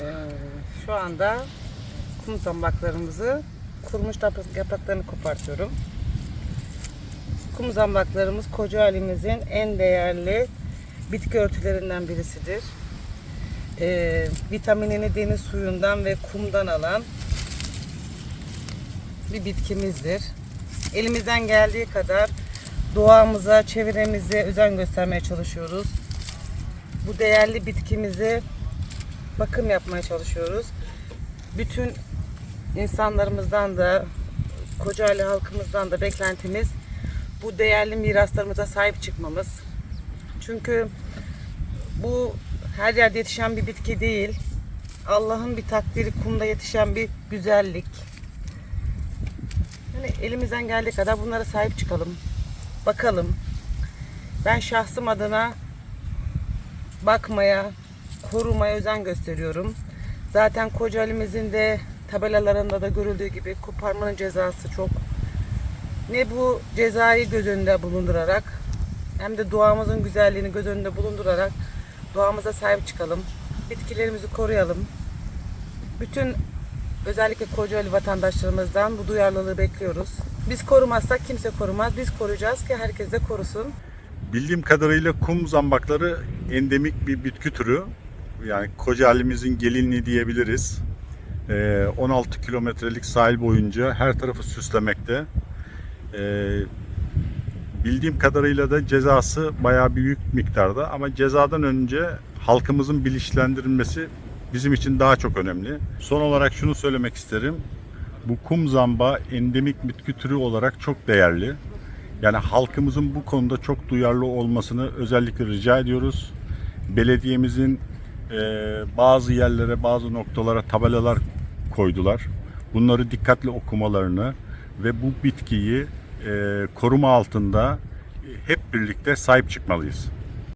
Ee, şu anda kum zambaklarımızı kurumuş yaprak- yapraklarını kopartıyorum. Kum zambaklarımız koca halimizin en değerli bitki örtülerinden birisidir. Ee, vitaminini deniz suyundan ve kumdan alan bir bitkimizdir. Elimizden geldiği kadar doğamıza, çevremize özen göstermeye çalışıyoruz. Bu değerli bitkimizi bakım yapmaya çalışıyoruz. Bütün insanlarımızdan da, Kocaeli halkımızdan da beklentimiz bu değerli miraslarımıza sahip çıkmamız. Çünkü bu her yerde yetişen bir bitki değil. Allah'ın bir takdiri kumda yetişen bir güzellik. Yani elimizden geldiği kadar bunlara sahip çıkalım. Bakalım. Ben şahsım adına bakmaya, korumaya özen gösteriyorum. Zaten Kocaeli'mizin de tabelalarında da görüldüğü gibi koparmanın cezası çok. Ne bu cezayı göz önünde bulundurarak hem de doğamızın güzelliğini göz önünde bulundurarak doğamıza sahip çıkalım. Bitkilerimizi koruyalım. Bütün özellikle Kocaeli vatandaşlarımızdan bu duyarlılığı bekliyoruz. Biz korumazsak kimse korumaz. Biz koruyacağız ki herkes de korusun. Bildiğim kadarıyla kum zambakları endemik bir bitki türü. Yani Kocaeli'mizin gelinliği diyebiliriz. Ee, 16 kilometrelik sahil boyunca her tarafı süslemekte. Ee, bildiğim kadarıyla da cezası bayağı büyük miktarda ama cezadan önce halkımızın bilinçlendirilmesi bizim için daha çok önemli. Son olarak şunu söylemek isterim. Bu kum zamba endemik bitki türü olarak çok değerli. Yani halkımızın bu konuda çok duyarlı olmasını özellikle rica ediyoruz. Belediyemizin bazı yerlere, bazı noktalara tabelalar koydular. Bunları dikkatli okumalarını ve bu bitkiyi e, koruma altında hep birlikte sahip çıkmalıyız.